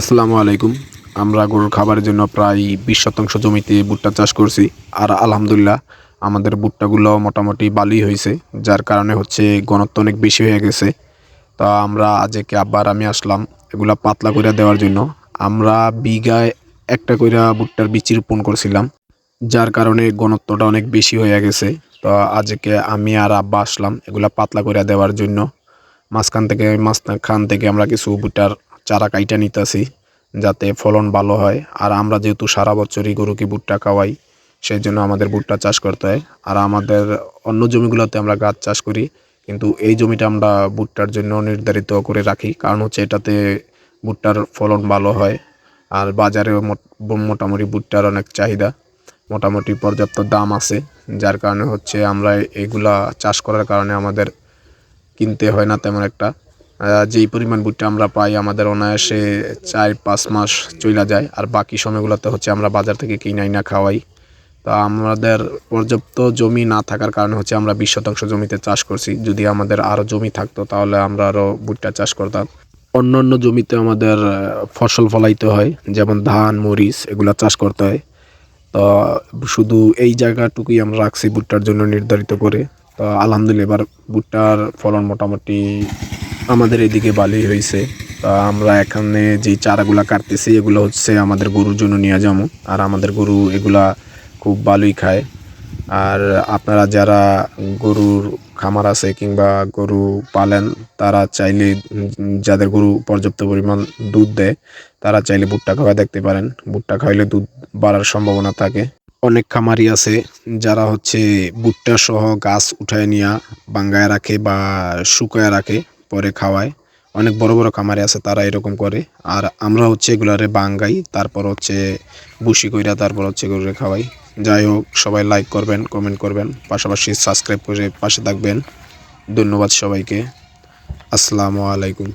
আসসালামু আলাইকুম। আমরা গরুর খাবারের জন্য প্রায় বিশ শতাংশ জমিতে ভুট্টা চাষ করছি আর আলহামদুলিল্লাহ আমাদের ভুট্টাগুলো মোটামুটি ভালোই হয়েছে, যার কারণে হচ্ছে ঘনত্ব অনেক বেশি হয়ে গেছে। তা আমরা আজকে আবার আমি আসলাম এগুলা পাতলা করে দেওয়ার জন্য। আমরা বিঘায় একটা কইরা ভুট্টার বিচি রোপণ করছিলাম, যার কারণে ঘনত্বটা অনেক বেশি হয়ে গেছে। তো আজকে আমি আর আব্বা আসলাম এগুলা পাতলা করে দেওয়ার জন্য। মাঝখান থেকে মাঝখান থেকে আমরা কিছু ভুট্টার চারা কাইটা নিতেছি, যাতে ফলন ভালো হয়। আর আমরা যেহেতু সারা বছরই গরুকে ভুট্টা খাওয়াই সেই জন্য আমাদের ভুট্টা চাষ করতে হয়। আর আমাদের অন্য জমিগুলোতে আমরা গাছ চাষ করি, কিন্তু এই জমিটা আমরা ভুট্টার জন্য নির্ধারিত করে রাখি। কারণ হচ্ছে এটাতে ভুট্টার ফলন ভালো হয়, আর বাজারে মোটামুটি ভুট্টার অনেক চাহিদা। মোটামুটি পর্যাপ্ত দাম আছে, যার কারণে হচ্ছে আমরা এগুলা চাষ করার কারণে আমাদের কিনতে হয় না তেমন একটা। যেই পরিমাণ ভুট্টা আমরা পাই আমাদের অনায়াসে চার পাঁচ মাস চইলা যায়, আর বাকি সময়গুলোতে হচ্ছে আমরা বাজার থেকে কিনাই না খাওয়াই। তা আমাদের পর্যাপ্ত জমি না থাকার কারণে হচ্ছে আমরা বিশ শতাংশ জমিতে চাষ করছি। যদি আমাদের আরও জমি থাকতো তাহলে আমরা আরও ভুট্টা চাষ করতাম। অন্য অন্য জমিতে আমাদের ফসল ফলাইতে হয়, যেমন ধান, মরিচ, এগুলো চাষ করতে হয়। তো শুধু এই জায়গাটুকুই আমরা রাখছি ভুট্টার জন্য নির্ধারিত করে। তো আলহামদুলিল্লাহ এবার ভুট্টার ফলন মোটামুটি আমাদের এদিকে ভালোই হয়েছে আমরা এখানে যে চারাগুলা কাটতেছি, এগুলো হচ্ছে আমাদের গরুর জন্য নিয়ে যাব। আর আমাদের গরু এগুলা খুব ভালোই খায়। আর আপনারা যারা গরুর খামার আছে কিংবা গরু পালেন, তারা চাইলে যাদের গরু পর্যাপ্ত পরিমাণ দুধ দেয়, তারা চাইলে ভুট্টা খাওয়া দেখতে পারেন। ভুট্টা খাইলে দুধ বাড়ার সম্ভাবনা থাকে। অনেক খামারি আছে যারা হচ্ছে ভুট্টা সহ গাছ উঠায় নিয়ে বাঙ্গায় রাখে বা শুকায় রাখে। পরে খাওয়ায়। অনেক বড় বড় খামারে আছে, তারা এরকম করে। আর আমরা হচ্ছে এগুলারে বাঙ্গাই, তারপর হচ্ছে বুসি কইরা তারপর হচ্ছে এগুলো খাওয়াই। যাই হোক, সবাই লাইক করবেন কমেন্ট করবেন, পাশাপাশি সাবস্ক্রাইব করে পাশে থাকবেন। ধন্যবাদ সবাইকে। আসসালামু আলাইকুম।